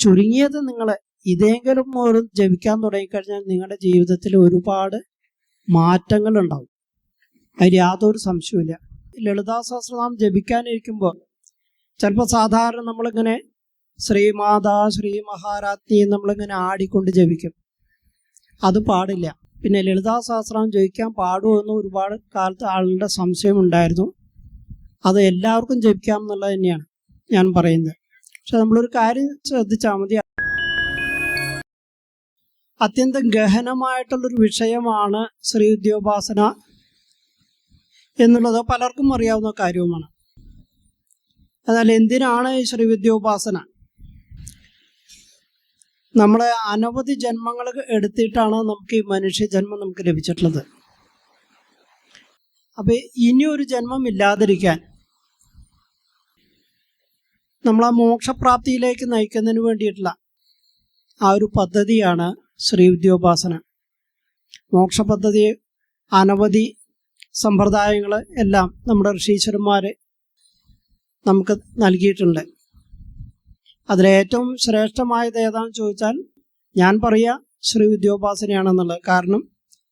ചുരുങ്ങിയത് നിങ്ങൾ ഇതെങ്കിലും ഒരു ജപിക്കാൻ തുടങ്ങിക്കഴിഞ്ഞാൽ നിങ്ങളുടെ ജീവിതത്തിൽ ഒരുപാട് മാറ്റങ്ങൾ ഉണ്ടാവും അതിൽ യാതൊരു സംശയമില്ല ലളിതാ സഹസ്രനാമം ജപിക്കാനിരിക്കുമ്പോൾ ചിലപ്പോൾ സാധാരണ നമ്മളിങ്ങനെ ശ്രീമാതാ ശ്രീ മഹാരാജ്ഞി നമ്മളിങ്ങനെ ആടിക്കൊണ്ട് ജപിക്കും. അത് പാടില്ല. പിന്നെ ലളിതാ സഹസ്രം ജപിക്കാൻ പാടുമോ എന്ന് ഒരുപാട് കാലത്ത് ആളുടെ സംശയം ഉണ്ടായിരുന്നു. അത് എല്ലാവർക്കും ജപിക്കാം എന്നുള്ളത് തന്നെയാണ് ഞാൻ പറയുന്നത്. പക്ഷെ നമ്മളൊരു കാര്യം ശ്രദ്ധിച്ചാൽ മതി. അത്യന്തം ഗഹനമായിട്ടുള്ളൊരു വിഷയമാണ് ശ്രീ ഉദ്യോപാസന എന്നുള്ളത് പലർക്കും അറിയാവുന്ന കാര്യവുമാണ്. എന്നാൽ എന്തിനാണ് ഈ ശ്രീ വിദ്യോപാസന നമ്മളെ അനവധി ജന്മങ്ങൾ എടുത്തിട്ടാണ് നമുക്ക് ഈ മനുഷ്യ ജന്മം നമുക്ക് ലഭിച്ചിട്ടുള്ളത്. അപ്പൊ ഒരു ജന്മം ഇല്ലാതിരിക്കാൻ നമ്മൾ ആ മോക്ഷപ്രാപ്തിയിലേക്ക് നയിക്കുന്നതിന് വേണ്ടിയിട്ടുള്ള ആ ഒരു പദ്ധതിയാണ് ശ്രീ വിദ്യോപാസന മോക്ഷ പദ്ധതി അനവധി സമ്പ്രദായങ്ങൾ എല്ലാം നമ്മുടെ ഋഷീശ്വരന്മാർ നമുക്ക് നൽകിയിട്ടുണ്ട്. അതിലേറ്റവും ശ്രേഷ്ഠമായത് ഏതാണെന്ന് ചോദിച്ചാൽ ഞാൻ പറയുക ശ്രീ വിദ്യോപാസനയാണെന്നുള്ളത് കാരണം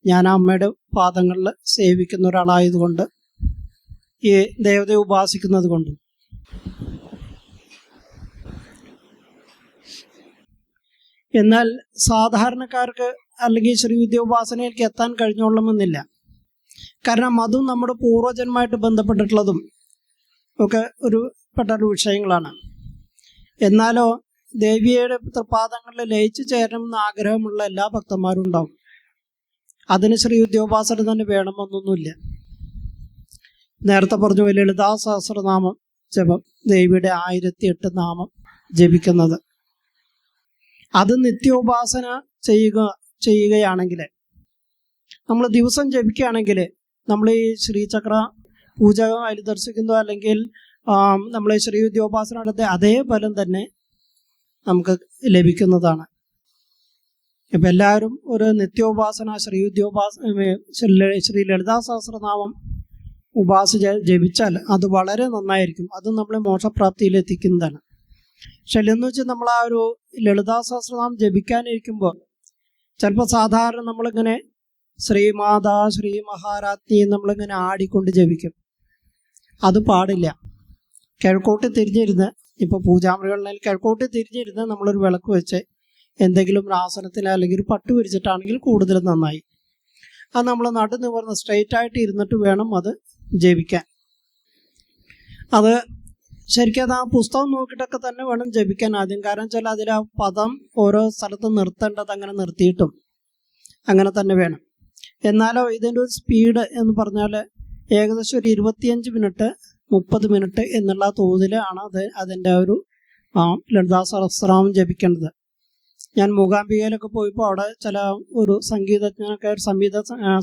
ഞാൻ അമ്മയുടെ പാദങ്ങളിൽ സേവിക്കുന്ന ഒരാളായതുകൊണ്ട് ഈ ദേവതയെ ഉപാസിക്കുന്നത് കൊണ്ടും എന്നാൽ സാധാരണക്കാർക്ക് അല്ലെങ്കിൽ ശ്രീ വിദ്യോപാസനയിലേക്ക് എത്താൻ കഴിഞ്ഞോളണമെന്നില്ല. കാരണം അതും നമ്മുടെ പൂർവജന്മായിട്ട് ബന്ധപ്പെട്ടിട്ടുള്ളതും ഒക്കെ ഒരു പെട്ട ഒരു വിഷയങ്ങളാണ്. എന്നാലോ ദേവിയുടെ തൃപാദങ്ങളിൽ ലയിച്ചു ചേരണമെന്ന് ആഗ്രഹമുള്ള എല്ലാ ഭക്തന്മാരും ഉണ്ടാവും. അതിന് ശ്രീ ഉദ്യോഗാസന തന്നെ വേണമെന്നൊന്നുമില്ല. നേരത്തെ പറഞ്ഞു ലളിതാ സഹസ്രനാമം ജപം ദേവിയുടെ ആയിരത്തി എട്ട് നാമം ജപിക്കുന്നത്. അത് നിത്യോപാസന ചെയ്യുക ചെയ്യുകയാണെങ്കിൽ നമ്മൾ ദിവസം ജപിക്കുകയാണെങ്കിൽ നമ്മൾ ഈ ശ്രീചക്ര പൂജ അതിൽ ദർശിക്കുന്നതോ അല്ലെങ്കിൽ നമ്മൾ ശ്രീ വിദ്യോപാസന നടത്തിയ അതേ ഫലം തന്നെ നമുക്ക് ലഭിക്കുന്നതാണ്. ഇപ്പം എല്ലാവരും ഒരു നിത്യോപാസന ശ്രീ വിദ്യോപാസ ശ്രീ ലളിതാ സഹസ്രനാമം ഉപാസ ജപിച്ചാൽ അത് വളരെ നന്നായിരിക്കും. അത് നമ്മളെ മോക്ഷപ്രാപ്തിയിൽ എന്ന് വെച്ചാൽ നമ്മൾ ആ ഒരു ലളിതാ സഹസ്രനാമം ജപിക്കാനിരിക്കുമ്പോൾ ചിലപ്പോൾ സാധാരണ നമ്മളിങ്ങനെ ശ്രീമാതാ ശ്രീ മഹാരാജ്ഞി നമ്മളിങ്ങനെ ആടിക്കൊണ്ട് ജപിക്കും. അത് പാടില്ല. കിഴക്കോട്ട് തിരിഞ്ഞിരുന്ന് ഇപ്പോൾ പൂജാമുറികളിൽ കിഴക്കോട്ട് തിരിഞ്ഞിരുന്ന് നമ്മളൊരു വിളക്ക് വെച്ച് എന്തെങ്കിലും ഒരു ആസനത്തിൽ അല്ലെങ്കിൽ ഒരു പട്ട് വിരിച്ചിട്ടാണെങ്കിൽ കൂടുതൽ നന്നായി. അത് നമ്മൾ നടന്ന് പറഞ്ഞ് സ്ട്രെയിറ്റ് ആയിട്ട് ഇരുന്നിട്ട് വേണം അത് ജപിക്കാൻ. അത് ശരിക്കും അത് ആ പുസ്തകം നോക്കിയിട്ടൊക്കെ തന്നെ വേണം ജപിക്കാൻ ആദ്യം. കാരണം വെച്ചാൽ അതിൽ ആ പദം ഓരോ സ്ഥലത്ത് നിർത്തേണ്ടത് അങ്ങനെ നിർത്തിയിട്ടും അങ്ങനെ തന്നെ വേണം. എന്നാലോ ഇതിന്റെ ഒരു സ്പീഡ് എന്ന് പറഞ്ഞാൽ ഏകദേശം ഒരു ഇരുപത്തിയഞ്ച് മിനിറ്റ് മുപ്പത് മിനിറ്റ് എന്നുള്ള തോതിലാണ് അത് അതിന്റെ ഒരു ലളിതാ സഹസ്രാമം ജപിക്കേണ്ടത്. ഞാൻ മൂകാംബികയിലൊക്കെ പോയപ്പോൾ അവിടെ ചില ഒരു സംഗീതജ്ഞനൊക്കെ ഒരു സംഗീത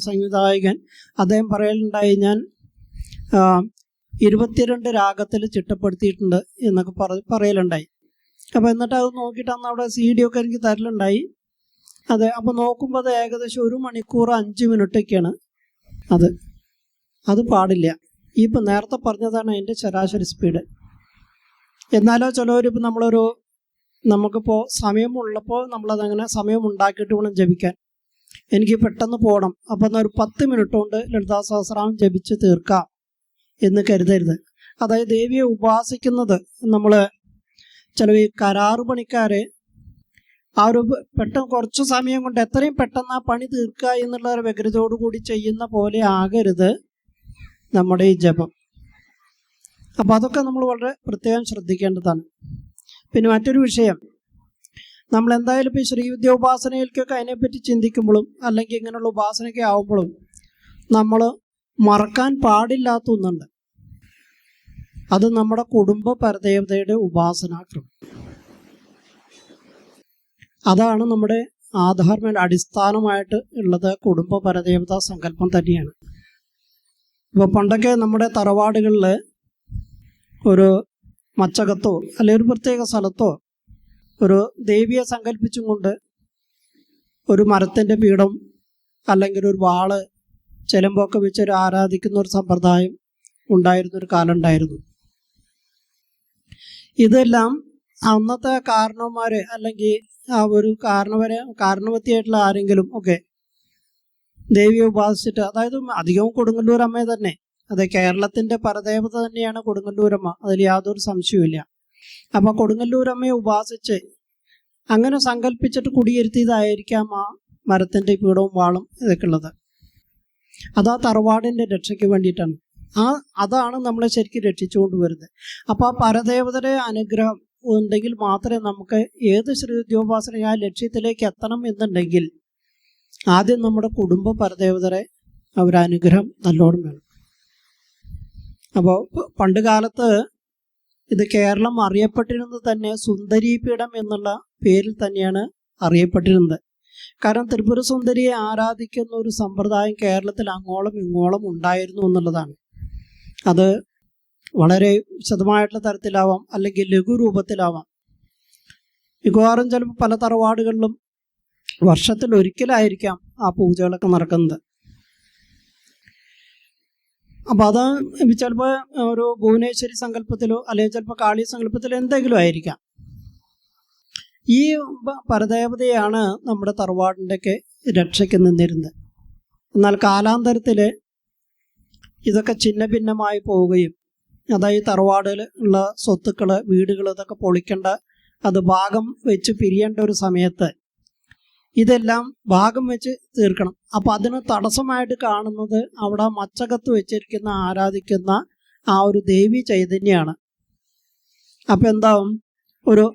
സംവിധായകൻ അദ്ദേഹം പറയലുണ്ടായി ഞാൻ ഇരുപത്തിരണ്ട് രാഗത്തിൽ ചിട്ടപ്പെടുത്തിയിട്ടുണ്ട് എന്നൊക്കെ പറ പറയലുണ്ടായി. അപ്പോൾ എന്നിട്ട് അത് നോക്കിയിട്ട് അന്ന് അവിടെ സി ഡി ഒക്കെ എനിക്ക് തരലുണ്ടായി. അതെ അപ്പോൾ നോക്കുമ്പോൾ അത് ഏകദേശം ഒരു മണിക്കൂർ അഞ്ച് മിനിറ്റൊക്കെയാണ് അത്. അത് പാടില്ല. ഈ ഇപ്പം നേരത്തെ പറഞ്ഞതാണ് അതിന്റെ ശരാശരി സ്പീഡ്. എന്നാലോ ചിലവരിപ്പോൾ നമ്മളൊരു നമുക്കിപ്പോൾ സമയമുള്ളപ്പോൾ നമ്മളതങ്ങനെ സമയം ഉണ്ടാക്കിയിട്ട് വേണം ജപിക്കാൻ. എനിക്ക് പെട്ടെന്ന് പോകണം. അപ്പം ഒരു പത്ത് മിനിറ്റ് കൊണ്ട് ലളിതാ സഹസ്രാം ജപിച്ച് തീർക്കാം. എന്ന് കരുതരുത്. അതായത് ദേവിയെ ഉപാസിക്കുന്നത് നമ്മൾ ചില ഈ കരാറ് പണിക്കാരെ ആ ഒരു പെട്ടെന്ന് കുറച്ച് സമയം കൊണ്ട് എത്രയും പെട്ടെന്ന് ആ പണി തീർക്കുക എന്നുള്ള ഒരു വ്യഗ്രതയോടു കൂടി ചെയ്യുന്ന പോലെ ആകരുത് നമ്മുടെ ഈ ജപം. അപ്പം അതൊക്കെ നമ്മൾ വളരെ പ്രത്യേകം ശ്രദ്ധിക്കേണ്ടതാണ്. പിന്നെ മറ്റൊരു വിഷയം. നമ്മൾ എന്തായാലും ഇപ്പോൾ ശ്രീ വിദ്യ ഉപാസനയിലേക്കൊക്കെ അതിനെപ്പറ്റി ചിന്തിക്കുമ്പോഴും അല്ലെങ്കിൽ ഇങ്ങനെയുള്ള ഉപാസനയൊക്കെ ആവുമ്പോഴും നമ്മൾ മറക്കാൻ പാടില്ലാത്ത ഒന്നുണ്ട്. അത് നമ്മുടെ കുടുംബ പരദേവതയുടെ ഉപാസനാക്രമം. അതാണ് നമ്മുടെ ആധാർമേൽ അടിസ്ഥാനമായിട്ട് ഉള്ളത് കുടുംബ പരദേവത സങ്കല്പം തന്നെയാണ്. ഇപ്പോൾ പണ്ടൊക്കെ നമ്മുടെ തറവാടുകളിൽ ഒരു മച്ചകത്തോ അല്ലെങ്കിൽ ഒരു പ്രത്യേക സ്ഥലത്തോ ഒരു ദേവിയെ സങ്കല്പിച്ചും കൊണ്ട് ഒരു മരത്തിന്റെ പീഠം അല്ലെങ്കിൽ ഒരു വാൾ ചിലമ്പൊക്കെ വെച്ച് ഒരു ആരാധിക്കുന്ന ഒരു സമ്പ്രദായം ഉണ്ടായിരുന്ന ഒരു കാലം ഉണ്ടായിരുന്നു. ഇതെല്ലാം അന്നത്തെ കാരണവന്മാര് അല്ലെങ്കിൽ ആ ഒരു കാരണവരെ കാരണവത്തിയായിട്ടുള്ള ആരെങ്കിലും ഒക്കെ ദേവിയെ ഉപാസിച്ചിട്ട് അതായത് അധികവും കൊടുങ്ങല്ലൂർ അമ്മയെ തന്നെ അതെ കേരളത്തിന്റെ പരദേവത തന്നെയാണ് കൊടുങ്ങല്ലൂരമ്മ അതിൽ യാതൊരു സംശയവുമില്ല അപ്പൊ കൊടുങ്ങല്ലൂരമ്മയെ ഉപാസിച്ച് അങ്ങനെ സങ്കല്പിച്ചിട്ട് കുടിയിരുത്തിയതായിരിക്കാം ആ മരത്തിന്റെ പീഠവും വാളും ഇതൊക്കെ ഉള്ളത്. അത് ആ തറവാടിന്റെ രക്ഷയ്ക്ക് വേണ്ടിയിട്ടാണ്. ആ അതാണ് നമ്മളെ ശരിക്കും രക്ഷിച്ചുകൊണ്ട് വരുന്നത്. അപ്പോൾ ആ പരദേവതയുടെ അനുഗ്രഹം ഉണ്ടെങ്കിൽ മാത്രമേ നമുക്ക് ഏത് ശ്രീ ഉദ്യോഗാസന ആ ലക്ഷ്യത്തിലേക്ക് എത്തണം എന്നുണ്ടെങ്കിൽ ആദ്യം നമ്മുടെ കുടുംബ പരദേവതരെ അവരനുഗ്രഹം നല്ലോണം വേണം. അപ്പോൾ പണ്ട് കാലത്ത് ഇത് കേരളം അറിയപ്പെട്ടിരുന്നത് തന്നെ സുന്ദരീപീഠം എന്നുള്ള പേരിൽ തന്നെയാണ് അറിയപ്പെട്ടിരുന്നത്. കാരണം ത്രിപുര സുന്ദരിയെ ആരാധിക്കുന്ന ഒരു സമ്പ്രദായം കേരളത്തിൽ അങ്ങോളം ഇങ്ങോളം ഉണ്ടായിരുന്നു എന്നുള്ളതാണ്. അത് വളരെ വിശദമായിട്ടുള്ള തരത്തിലാവാം അല്ലെങ്കിൽ ലഘുരൂപത്തിലാവാം മിക്കവാറും ചിലപ്പോൾ പല തറവാടുകളിലും വർഷത്തിൽ ഒരിക്കലായിരിക്കാം ആ പൂജകളൊക്കെ നടക്കുന്നത്. അപ്പം അത് ചിലപ്പോൾ ഒരു ഭുവനേശ്വരി സങ്കല്പത്തിലോ അല്ലെങ്കിൽ ചിലപ്പോൾ കാളി സങ്കല്പത്തിലോ എന്തെങ്കിലും ആയിരിക്കാം. ഈ പരദേവതയാണ് നമ്മുടെ തറവാടിന്റെയൊക്കെ രക്ഷയ്ക്ക് നിന്നിരുന്നത്. എന്നാൽ കാലാന്തരത്തിൽ ഇതൊക്കെ ഛിന്ന ഭിന്നമായി പോവുകയും അതായത് തറവാടിൽ ഉള്ള സ്വത്തുക്കൾ വീടുകൾ ഇതൊക്കെ പൊളിക്കേണ്ട അത് ഭാഗം വെച്ച് പിരിയേണ്ട ഒരു സമയത്ത് ഇതെല്ലാം ഭാഗം വെച്ച് തീർക്കണം. അപ്പം അതിന് തടസ്സമായിട്ട് കാണുന്നത് അവിടെ മച്ചകത്ത് വെച്ചിരിക്കുന്ന ആരാധിക്കുന്ന ആ ഒരു ദേവി ചൈതന്യമാണ് അപ്പം എന്താവും? ഒരു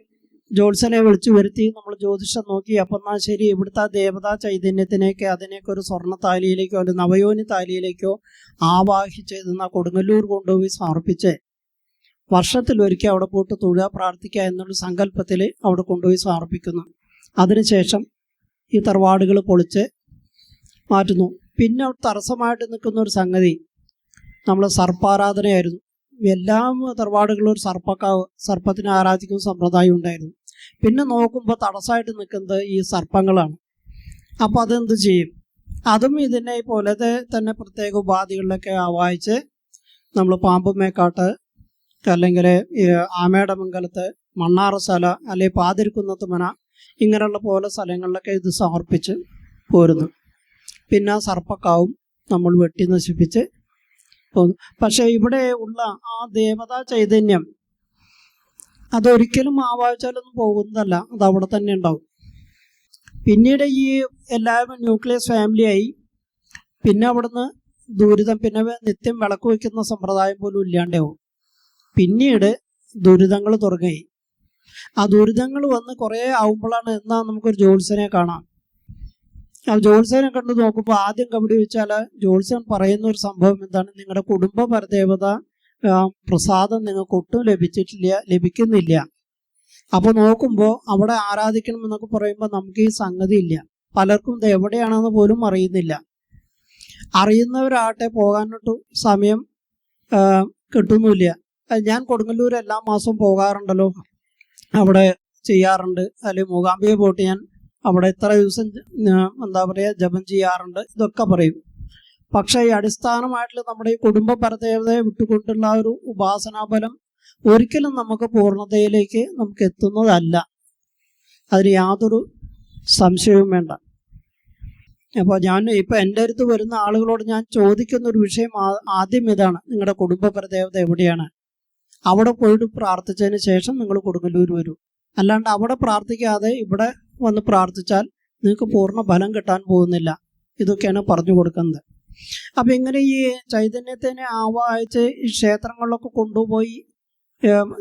ജോത്സനെ വിളിച്ചു വരുത്തി നമ്മൾ ജ്യോതിഷം നോക്കി അപ്പം എന്നാൽ ശരി ഇവിടുത്തെ ദേവതാ ചൈതന്യത്തിനേക്ക് അതിനേക്ക് ഒരു സ്വർണ താലിയിലേക്കോ ഒരു നവയോനി താലിയിലേക്കോ ആവാഹിച്ച് ഇതെന്നാ കൊടുങ്ങല്ലൂർ കൊണ്ടുപോയി സമർപ്പിച്ച്. വർഷത്തിലൊരിക്കൽ അവിടെ പോയിട്ട് തൊഴുക പ്രാർത്ഥിക്കുക എന്നുള്ള സങ്കല്പത്തിൽ അവിടെ കൊണ്ടുപോയി സമർപ്പിക്കുന്നു. അതിനുശേഷം ഈ തറവാടുകൾ പൊളിച്ച് മാറ്റുന്നു. പിന്നെ തടസ്സമായിട്ട് നിൽക്കുന്ന ഒരു സംഗതി നമ്മൾ സർപ്പാരാധനയായിരുന്നു. എല്ലാം തറവാടുകളിലും ഒരു സർപ്പക്കാവ് സർപ്പത്തിനെ ആരാധിക്കുന്ന സമ്പ്രദായം ഉണ്ടായിരുന്നു. പിന്നെ നോക്കുമ്പോൾ തടസ്സമായിട്ട് നിൽക്കുന്നത് ഈ സർപ്പങ്ങളാണ്. അപ്പോൾ അതെന്ത് ചെയ്യും? അതും ഇതിനെ പോലത്തെ തന്നെ പ്രത്യേക ഉപാധികളിലൊക്കെ ആവാഹിച്ച് നമ്മൾ പാമ്പുമേക്കാട്ട് അല്ലെങ്കിൽ ആമയുടെ മംഗലത്ത് മണ്ണാറസ്ഥല അല്ലെങ്കിൽ പാതിരിക്കുന്നത്ത് മന ഇങ്ങനെയുള്ള പോലെ സ്ഥലങ്ങളിലൊക്കെ ഇത് സമർപ്പിച്ച് പോരുന്നു. പിന്നെ സർപ്പക്കാവും നമ്മൾ വെട്ടി നശിപ്പിച്ച് പോകുന്നു പക്ഷേ ഇവിടെ ഉള്ള ആ ദേവതാ ചൈതന്യം അതൊരിക്കലും ആവാഴ്ചാലൊന്നും പോകുന്നതല്ല. അത് അവിടെ തന്നെ ഉണ്ടാവും. പിന്നീട് ഈ എല്ലാവരും ന്യൂക്ലിയസ് ഫാമിലിയായി പിന്നെ അവിടുന്ന് ദുരിതം പിന്നെ നിത്യം വിളക്ക് വയ്ക്കുന്ന സമ്പ്രദായം പോലും ഇല്ലാണ്ടാവും. പിന്നീട് ദുരിതങ്ങൾ തുടങ്ങി. ആ ദുരിതങ്ങൾ വന്ന് കുറേ ആവുമ്പോഴാണ് എന്നാ നമുക്കൊരു ജോത്സനെ കാണാം. ആ ജോത്സനെ കണ്ടു നോക്കുമ്പോൾ ആദ്യം കബഡി വെച്ചാൽ ജോത്സൻ പറയുന്ന ഒരു സംഭവം എന്താണ്? നിങ്ങളുടെ കുടുംബ പരദേവത ആ, പ്രസാദം നിങ്ങൾക്ക് ഒട്ടും ലഭിച്ചിട്ടില്ല ലഭിക്കുന്നില്ല. അപ്പൊ നോക്കുമ്പോൾ അവിടെ ആരാധിക്കണം എന്നൊക്കെ പറയുമ്പോൾ നമുക്ക് ഈ സംഗതി ഇല്ല. പലർക്കും ഇത് എവിടെയാണെന്ന് പോലും അറിയുന്നില്ല. അറിയുന്നവരാകട്ടെ പോകാനൊട്ട് സമയം കിട്ടുന്നില്ല. ഞാൻ കൊടുങ്ങല്ലൂർ എല്ലാ മാസവും പോകാറുണ്ടല്ലോ. അവിടെ ചെയ്യാറുണ്ട്. അല്ലെങ്കിൽ മൂകാംബിക പോയിട്ട് ഞാൻ അവിടെ ഇത്ര ദിവസം എന്താ പറയുക ജപം ചെയ്യാറുണ്ട്. ഇതൊക്കെ പറയും. പക്ഷേ ഈ അടിസ്ഥാനമായിട്ടുള്ള നമ്മുടെ ഈ കുടുംബ പരദേവതയെ വിട്ടുകൊണ്ടുള്ള ഒരു ഉപാസനാബലം ഒരിക്കലും നമുക്ക് പൂർണതയിലേക്ക് നമുക്ക് എത്തുന്നതല്ല. അതിന് യാതൊരു സംശയവും വേണ്ട. അപ്പോൾ ഞാൻ ഇപ്പോൾ എന്റെ അടുത്ത് വരുന്ന ആളുകളോട് ഞാൻ ചോദിക്കുന്ന ഒരു വിഷയം ആദ്യം ഇതാണ്. നിങ്ങളുടെ കുടുംബ പരദേവത എവിടെയാണ്? അവിടെ പോയിട്ട് പ്രാർത്ഥിച്ചതിന് ശേഷം നിങ്ങൾ കൊടുങ്ങല്ലൂർ വരൂ. അല്ലാണ്ട് അവിടെ പ്രാർത്ഥിക്കാതെ ഇവിടെ വന്ന് പ്രാർത്ഥിച്ചാൽ നിങ്ങൾക്ക് പൂർണ ഫലം കിട്ടാൻ പോകുന്നില്ല. ഇതൊക്കെയാണ് പറഞ്ഞു കൊടുക്കുന്നത്. അപ്പം ഇങ്ങനെ ഈ ചൈതന്യത്തിനെ ആവാഹിച്ച് ഈ ക്ഷേത്രങ്ങളിലൊക്കെ കൊണ്ടുപോയി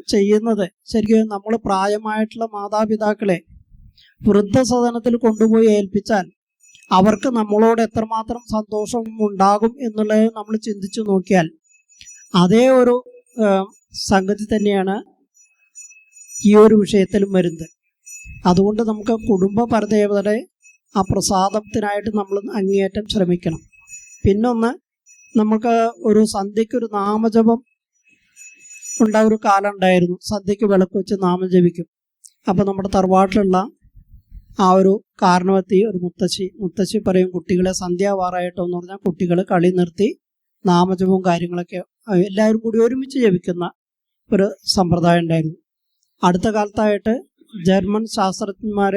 ചെയ്യുന്നത് ശരിക്കും നമ്മൾ പ്രായമായിട്ടുള്ള മാതാപിതാക്കളെ വൃദ്ധസദനത്തിൽ കൊണ്ടുപോയി ഏൽപ്പിച്ചാൽ അവർക്ക് നമ്മളോട് എത്രമാത്രം സന്തോഷം ഉണ്ടാകും എന്നുള്ളത് നമ്മൾ ചിന്തിച്ചു നോക്കിയാൽ അതേ ഒരു സംഗതി തന്നെയാണ് ഈ ഒരു വിഷയത്തിലും വരുന്നത്. അതുകൊണ്ട് നമുക്ക് കുടുംബ പരദേവതയുടെ ആ പ്രസാദത്തിനായിട്ട് നമ്മൾ അങ്ങേയറ്റം ശ്രമിക്കണം. പിന്നൊന്ന് നമുക്ക് ഒരു സന്ധ്യയ്ക്ക് ഒരു നാമജപം ഉണ്ട ഒരു കാലം ഉണ്ടായിരുന്നു. സന്ധ്യയ്ക്ക് വിളക്ക് വെച്ച് നാമം ജപിക്കും. അപ്പോൾ നമ്മുടെ തറവാട്ടിലുള്ള ആ ഒരു കാരണവത്തി ഒരു മുത്തശ്ശി മുത്തശ്ശി പറയും കുട്ടികളെ സന്ധ്യാവാറായിട്ടോ എന്ന് പറഞ്ഞാൽ കുട്ടികൾ കളി നിർത്തി നാമജപവും കാര്യങ്ങളൊക്കെ എല്ലാവരും കൂടി ഒരുമിച്ച് ജപിക്കുന്ന ഒരു സമ്പ്രദായം ഉണ്ടായിരുന്നു. അടുത്ത കാലത്തായിട്ട് ജർമ്മൻ ശാസ്ത്രജ്ഞന്മാർ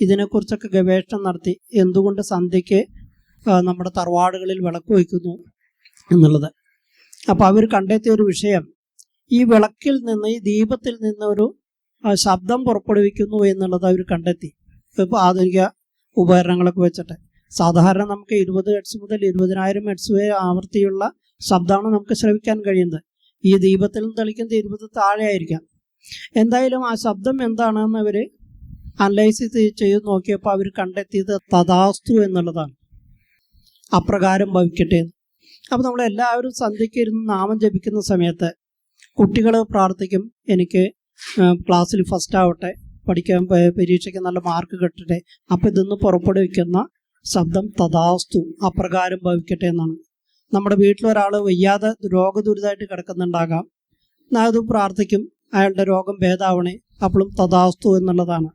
ഇതിനെക്കുറിച്ചൊക്കെ ഗവേഷണം നടത്തി എന്തുകൊണ്ട് സന്ധ്യയ്ക്ക് നമ്മുടെ തറവാടുകളിൽ വിളക്ക് വയ്ക്കുന്നു എന്നുള്ളത്. അപ്പോൾ അവർ കണ്ടെത്തിയ ഒരു വിഷയം ഈ വിളക്കിൽ നിന്ന് ഈ ദീപത്തിൽ നിന്ന് ഒരു ശബ്ദം പുറപ്പെടുവിക്കുന്നു എന്നുള്ളത് അവർ കണ്ടെത്തി. ഇപ്പോൾ ആധുനിക ഉപകരണങ്ങളൊക്കെ വെച്ചിട്ട്. സാധാരണ നമുക്ക് ഇരുപത് ഹെഡ്സ് മുതൽ ഇരുപതിനായിരം ഹെഡ്സ് വരെ ആവൃത്തിയുള്ള ശബ്ദമാണ് നമുക്ക് ശ്രവിക്കാൻ കഴിയുന്നത്. ഈ ദീപത്തിൽ നിന്ന് തെളിക്കുന്നത് ഇരുപത് താഴെ ആയിരിക്കാം. എന്തായാലും ആ ശബ്ദം എന്താണെന്ന് അവർ അനലൈസ് ചെയ്ത് നോക്കിയപ്പോൾ അവർ കണ്ടെത്തിയത് തഥാസ്തു എന്നുള്ളതാണ്. അപ്രകാരം ഭവിക്കട്ടെ അപ്പോൾ നമ്മൾ എല്ലാവരും സന്ധ്യയ്ക്ക് ഇരുന്ന് നാമം ജപിക്കുന്ന സമയത്ത് കുട്ടികൾ പ്രാർത്ഥിക്കും എനിക്ക് ക്ലാസ്സിൽ ഫസ്റ്റ് ആവട്ടെ പഠിക്കാൻ പരീക്ഷയ്ക്ക് നല്ല മാർക്ക് കിട്ടട്ടെ അപ്പം ഇതൊന്ന് പുറപ്പെടുവിക്കുന്ന ശബ്ദം തഥാസ്തു അപ്രകാരം ഭവിക്കട്ടെ എന്നാണ്. നമ്മുടെ വീട്ടിൽ ഒരാൾ വയ്യാതെ രോഗദുരിതമായിട്ട് കിടക്കുന്നുണ്ടാകാം. അത് പ്രാർത്ഥിക്കും അയാളുടെ രോഗം ഭേദാവണേ അപ്പോഴും തഥാസ്തു എന്നുള്ളതാണ്.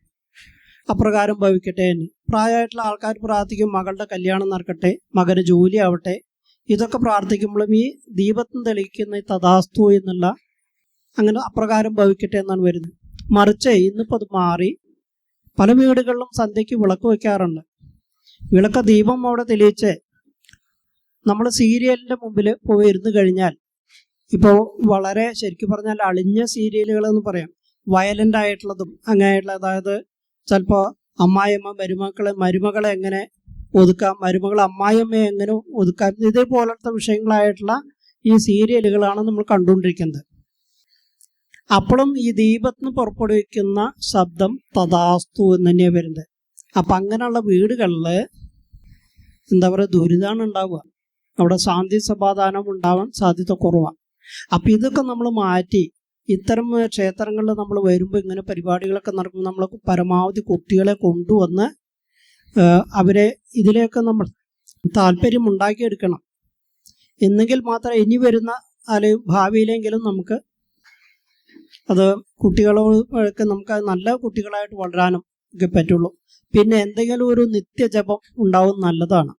അപ്രകാരം ഭവിക്കട്ടെ എന്ന്. പ്രായമായിട്ടുള്ള ആൾക്കാർ പ്രാർത്ഥിക്കും മകളുടെ കല്യാണം നടക്കട്ടെ മകന് ജോലി ആവട്ടെ. ഇതൊക്കെ പ്രാർത്ഥിക്കുമ്പോഴും ഈ ദീപത്തിന് തെളിയിക്കുന്ന ഈ തഥാസ്തു എന്നുള്ള അങ്ങനെ അപ്രകാരം ഭവിക്കട്ടെ എന്നാണ് വരുന്നത്. മറിച്ച് ഇന്നിപ്പോൾ അത് മാറി പല വീടുകളിലും സന്ധ്യയ്ക്ക് വിളക്ക് വയ്ക്കാറുണ്ട് വിളക്ക് ദീപം അവിടെ തെളിയിച്ച് നമ്മൾ സീരിയലിന്റെ മുമ്പിൽ പോയി ഇരുന്ന് കഴിഞ്ഞാൽ ഇപ്പോൾ വളരെ ശരിക്കും പറഞ്ഞാൽ അളിഞ്ഞ സീരിയലുകളെന്ന് പറയാം. വയലന്റ് ആയിട്ടുള്ളതും അങ്ങനെയായിട്ടുള്ള അതായത് ചിലപ്പോൾ അമ്മായിയമ്മ മരുമക്കളെ മരുമകളെ എങ്ങനെ ഒതുക്കാം? മരുമകൾ അമ്മായിയമ്മയെ എങ്ങനെ ഒതുക്കാം? ഇതേപോലത്തെ വിഷയങ്ങളായിട്ടുള്ള ഈ സീരിയലുകളാണ് നമ്മൾ കണ്ടുകൊണ്ടിരിക്കുന്നത്. അപ്പോഴും ഈ ദീപത്തിന് പുറപ്പെടുവിക്കുന്ന ശബ്ദം തഥാസ്തു എന്ന് തന്നെയാണ് വരുന്നത്. അപ്പം അങ്ങനെയുള്ള വീടുകളിൽ എന്താ പറയുക ദുരിതമാണ് ഉണ്ടാവുക. അവിടെ ശാന്തി സമാധാനം ഉണ്ടാവാൻ സാധ്യത കുറവാണ് അപ്പം ഇതൊക്കെ നമ്മൾ മാറ്റി ഇത്തരം ക്ഷേത്രങ്ങളിൽ നമ്മൾ വരുമ്പോൾ ഇങ്ങനെ പരിപാടികളൊക്കെ നടക്കുമ്പോൾ നമ്മൾ പരമാവധി കുട്ടികളെ കൊണ്ടുവന്ന് അവരെ ഇതിലേക്ക് നമ്മൾ താല്പര്യം ഉണ്ടാക്കിയെടുക്കണം. എന്നെങ്കിൽ മാത്രം ഇനി വരുന്ന അല്ലെങ്കിൽ ഭാവിയിലെങ്കിലും നമുക്ക് അത് കുട്ടികളൊക്കെ നമുക്ക് നല്ല കുട്ടികളായിട്ട് വളരാനും ഒക്കെ പറ്റുള്ളൂ. പിന്നെ എന്തെങ്കിലും ഒരു നിത്യജപം ഉണ്ടാവും നല്ലതാണ്.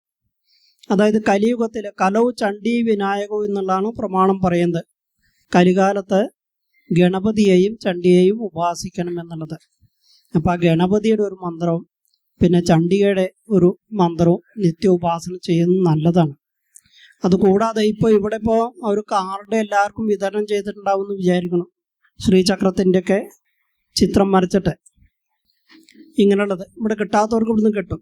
അതായത് കലിയുഗത്തിൽ കലവ് ചണ്ഡി വിനായകവും എന്നുള്ളതാണ് പ്രമാണം പറയുന്നത്. കലികാലത്ത് ഗണപതിയെയും ചണ്ഡിയെയും ഉപാസിക്കണം എന്നുള്ളത്. അപ്പം ആ ഗണപതിയുടെ ഒരു മന്ത്രവും പിന്നെ ചണ്ഡികയുടെ ഒരു മന്ത്രവും നിത്യ ഉപാസന ചെയ്യുന്നത് നല്ലതാണ്. അതുകൂടാതെ ഇപ്പോൾ ഇവിടെ ഇപ്പോൾ ഒരു കാർഡ് എല്ലാവർക്കും വിതരണം ചെയ്തിട്ടുണ്ടാവും എന്ന് വിചാരിക്കണം. ശ്രീചക്രത്തിന്റെയൊക്കെ ചിത്രം വരച്ചിട്ട് ഇങ്ങനെയുള്ളത് ഇവിടെ കിട്ടാത്തവർക്ക് ഇവിടുന്ന് കിട്ടും.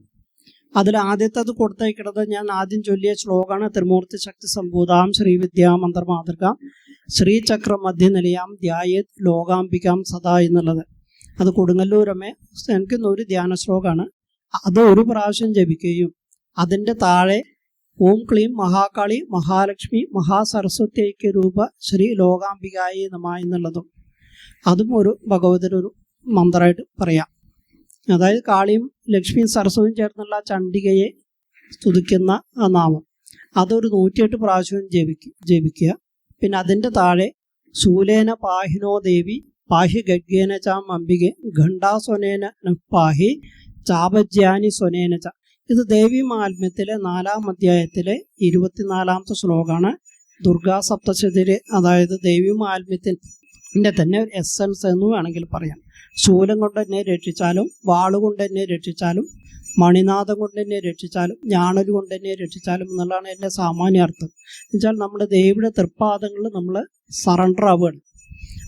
അതിൽ ആദ്യത്തേത് കൊടുത്തേക്കുന്നത് ഞാൻ ആദ്യം ചൊല്ലിയ ശ്ലോകമാണ് ത്രിമൂർത്തി ശക്തി സംഭൂതാം ശ്രീവിദ്യാ മന്ത്രമാതൃക ശ്രീചക്ര മധ്യനിലയാം ധ്യായത് ലോകാംബികാം സദാ എന്നുള്ളത്. അത് കൊടുങ്ങല്ലൂരമ്മേ എനിക്ക് ഒരു ധ്യാന ശ്ലോകമാണ് അത് ഒരു പ്രാവശ്യം ജപിക്കുകയും അതിന്റെ താഴെ ഓം ക്ലീം മഹാകാളി മഹാലക്ഷ്മി മഹാസരസ്വതി ഐക്യ രൂപ ശ്രീ ലോകാംബികായി നമ എന്നുള്ളതും അതും ഒരു ഭഗവതിനൊരു മന്ത്രമായിട്ട് പറയാം. അതായത് കാളിയും ലക്ഷ്മിയും സരസ്വതിയും ചേർന്നുള്ള ചണ്ഡികയെ സ്തുതിക്കുന്ന നാമം. അതൊരു നൂറ്റിയെട്ട് പ്രാവശ്യം ജപിക്കുക ജപിക്കുക. പിന്നെ അതിന്റെ താഴെ ശൂലേന പാഹിനോ ദേവി പാഹി ഗഗ്ഗേന ചാം അംബികെ ഘണ്ടാസ്വനേന പാഹി ചാപജ്യാനി സ്വനേന ച. ഇത് ദേവി മാൽമ്യത്തിലെ നാലാം അധ്യായത്തിലെ ഇരുപത്തിനാലാമത്തെ ശ്ലോകമാണ് ദുർഗാ സപ്തശതിര് അതായത് ദേവി മാൽമ്യത്തിന്റെ തന്നെ ഒരു എസൻസ് എന്ന് വേണമെങ്കിൽ പറയാം. ശൂലം കൊണ്ട് എന്നെ രക്ഷിച്ചാലും വാളുകൊണ്ട് എന്നെ രക്ഷിച്ചാലും മണിനാഥം കൊണ്ട് എന്നെ രക്ഷിച്ചാലും ഞാണൽ കൊണ്ട് എന്നെ രക്ഷിച്ചാലും എന്നുള്ളതാണ് എന്റെ സാമാന്യ അർത്ഥം. എന്നുവെച്ചാൽ നമ്മുടെ ദേവിയുടെ തൃപ്പാദങ്ങളിൽ നമ്മൾ സറണ്ടർ ആവുകയാണ്.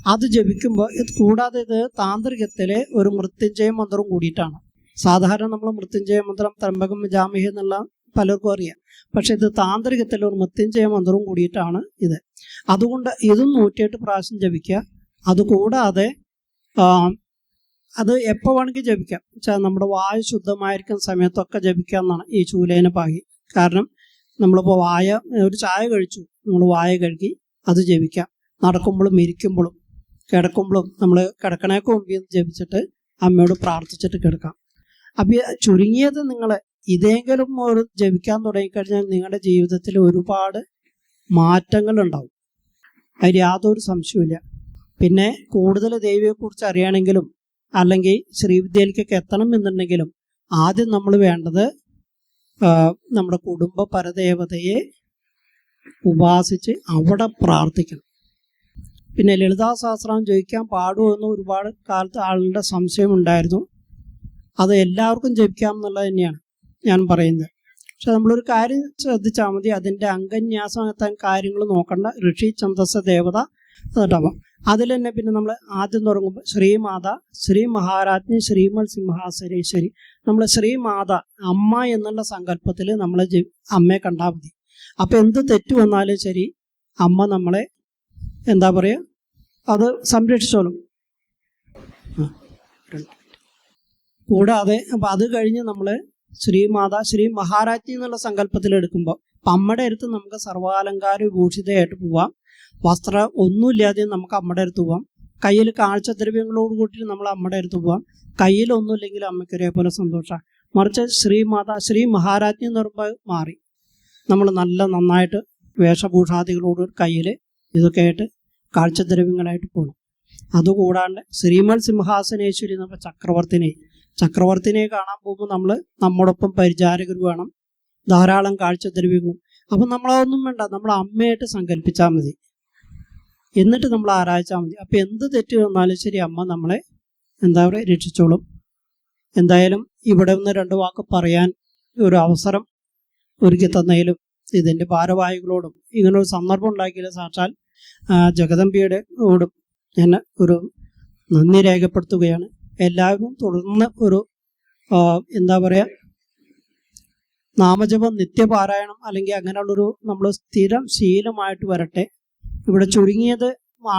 അത് ജപിക്കുമ്പോൾ ഇത് കൂടാതെ ഇത് താന്ത്രികത്തിലെ ഒരു മൃത്യുഞ്ജയ മന്ത്രവും കൂടിയിട്ടാണ്. സാധാരണ നമ്മൾ മൃത്യുഞ്ജയ മന്ത്രം ത്രംബകം ജാമിഹി എന്നുള്ള പലർക്കും അറിയാം. പക്ഷെ ഇത് താന്ത്രികത്തിലെ ഒരു മൃത്യുഞ്ജയ മന്ത്രവും കൂടിയിട്ടാണ് ഇത്. അതുകൊണ്ട് ഇതും നൂറ്റിയെട്ട് പ്രാവശ്യം ജപിക്കുക. അതുകൂടാതെ അത് എപ്പോൾ വേണമെങ്കിൽ ജപിക്കാം. വെച്ചാൽ നമ്മുടെ വായു ശുദ്ധമായിരിക്കുന്ന സമയത്തൊക്കെ ജപിക്കാം എന്നാണ് ഈ ചൂലേന പാകി. കാരണം നമ്മളിപ്പോൾ വായ ഒരു ചായ കഴിച്ചു. നമ്മൾ വായ കഴുകി അത് ജപിക്കാം. നടക്കുമ്പോഴും ഇരിക്കുമ്പോഴും കിടക്കുമ്പോഴും നമ്മൾ കിടക്കണേക്ക് മുമ്പ് ഇത് ജപിച്ചിട്ട് അമ്മയോട് പ്രാർത്ഥിച്ചിട്ട് കിടക്കാം. അപ്പം ചുരുങ്ങിയത് നിങ്ങൾ ഇതെങ്കിലും ഒരു ജപിക്കാൻ തുടങ്ങിക്കഴിഞ്ഞാൽ നിങ്ങളുടെ ജീവിതത്തിൽ ഒരുപാട് മാറ്റങ്ങൾ ഉണ്ടാവും അതിൽ യാതൊരു സംശയമില്ല പിന്നെ കൂടുതൽ ദൈവത്തെക്കുറിച്ച് അറിയണമെങ്കിലും അല്ലെങ്കിൽ ശ്രീവിദ്യയിലേക്കൊക്കെ എത്തണം എന്നുണ്ടെങ്കിലും ആദ്യം നമ്മൾ വേണ്ടത് നമ്മുടെ കുടുംബ പരദേവതയെ ഉപാസിച്ച് അവിടെ പ്രാർത്ഥിക്കണം. പിന്നെ ലളിതാ ജപിക്കാൻ പാടുമോ എന്ന് ഒരുപാട് കാലത്ത് ആളുടെ സംശയമുണ്ടായിരുന്നു അത് എല്ലാവർക്കും ജപിക്കാം എന്നുള്ളത് തന്നെയാണ് ഞാൻ പറയുന്നത്. പക്ഷെ നമ്മളൊരു കാര്യം ശ്രദ്ധിച്ചാൽ മതി. അതിന്റെ അംഗന്യാസം എത്താൻ കാര്യങ്ങൾ നോക്കണ്ട. ഋഷി ചന്ദസ ദേവത കേട്ടോ അതിൽ തന്നെ പിന്നെ നമ്മൾ ആദ്യം തുടങ്ങുമ്പോൾ ശ്രീമാത ശ്രീ മഹാരാജ്ഞി ശ്രീമൽ സിംഹാസനേശ്വരി നമ്മൾ ശ്രീമാത അമ്മ എന്നുള്ള സങ്കല്പത്തിൽ നമ്മൾ അമ്മയെ കണ്ടാൽ മതി. അപ്പം എന്ത് തെറ്റ് വന്നാലും ശരി അമ്മ നമ്മളെ എന്താ പറയുക അത് സംരക്ഷിച്ചോളും. കൂടാതെ അപ്പം അത് കഴിഞ്ഞ് നമ്മൾ ശ്രീമാത ശ്രീ മഹാരാജ്ഞി എന്നുള്ള സങ്കല്പത്തിൽ എടുക്കുമ്പോൾ അപ്പം അമ്മയുടെ അടുത്ത് നമുക്ക് സർവാലങ്കാര വിഭൂഷിതയായിട്ട് പോവാം. വസ്ത്രം ഒന്നുമില്ലാതെയും നമുക്ക് അമ്മയുടെ അടുത്ത് പോവാം. കയ്യിൽ കാഴ്ചദ്രവ്യങ്ങളോട് കൂട്ടി നമ്മൾ അമ്മയുടെ അടുത്ത് പോവാം. കയ്യിൽ ഒന്നുമില്ലെങ്കിൽ അമ്മയ്ക്ക് ഒരേപോലെ സന്തോഷമാണ് മറിച്ച് ശ്രീമാത ശ്രീ മഹാരാജ്ഞി എന്ന് പറയുമ്പോൾ മാറി. നമ്മൾ നല്ല നന്നായിട്ട് വേഷഭൂഷാദികളോട് കയ്യിൽ ഇതൊക്കെ ആയിട്ട് കാഴ്ചദ്രവ്യങ്ങളായിട്ട് പോകണം അതുകൂടാണ്ട് ശ്രീമൽ സിംഹാസനേശ്വരി എന്ന ചക്രവർത്തിനെ ചക്രവർത്തിനെ കാണാൻ പോകുമ്പോൾ നമ്മൾ നമ്മോടൊപ്പം പരിചാരകർ വേണം. ധാരാളം കാഴ്ചദ്രവ്യങ്ങളും അപ്പം നമ്മളതൊന്നും വേണ്ട. നമ്മൾ അമ്മയായിട്ട് സങ്കല്പിച്ചാൽ മതി. എന്നിട്ട് നമ്മൾ ആരാധിച്ചാൽ മതി. അപ്പം എന്ത് തെറ്റ് വന്നാലും ശരി അമ്മ നമ്മളെ എന്താ പറയുക രക്ഷിച്ചോളും. എന്തായാലും ഇവിടെ നിന്ന് രണ്ട് വാക്ക് പറയാൻ ഒരു അവസരം ഒരുക്കി തന്നതിലും ഇതിന്റെ ഭാരവാഹികളോടും ഇങ്ങനൊരു സന്ദർഭം ഉണ്ടാക്കിയത് സാക്ഷാൽ ജഗദമ്പിയുടെ ഓടും ഞാൻ ഒരു നന്ദി രേഖപ്പെടുത്തുകയാണ്. എല്ലാവരും തുടർന്ന് ഒരു എന്താ പറയുക നാമജപം നിത്യപാരായണം അല്ലെങ്കിൽ അങ്ങനെയുള്ളൊരു നമ്മൾ സ്ഥിരം ശീലമായിട്ട് വരട്ടെ. ഇവിടെ ചുരുങ്ങിയത്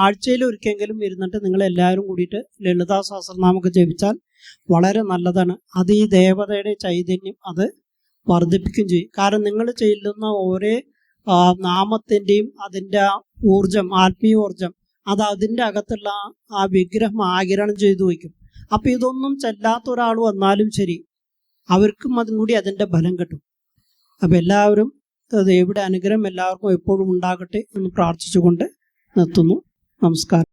ആഴ്ചയിൽ ഒരിക്കലെങ്കിലും ഇരുന്നിട്ട് നിങ്ങൾ എല്ലാവരും കൂടിയിട്ട് ലളിതാ സഹസ്രനാമൊക്കെ ജപിച്ചാൽ വളരെ നല്ലതാണ്. അത് ഈ ദേവതയുടെ ചൈതന്യം അത് വർദ്ധിപ്പിക്കുകയും ചെയ്യും. കാരണം നിങ്ങൾ ചെല്ലുന്ന ഓരോ നാമത്തിന്റെയും അതിന്റെ ആ ഊർജം ആത്മീയ ഊർജം അത് അതിന്റെ അകത്തുള്ള ആ വിഗ്രഹം ആകിരണം ചെയ്തു വയ്ക്കും. അപ്പം ഇതൊന്നും ചെല്ലാത്ത ഒരാൾ വന്നാലും ശരി അവർക്കും അതും കൂടി അതിന്റെ ഫലം കിട്ടും. അപ്പം എല്ലാവരും ദൈവയുടെ അനുഗ്രഹം എല്ലാവർക്കും എപ്പോഴും ഉണ്ടാകട്ടെ എന്ന് പ്രാർത്ഥിച്ചുകൊണ്ട് നിർത്തുന്നു. നമസ്കാരം.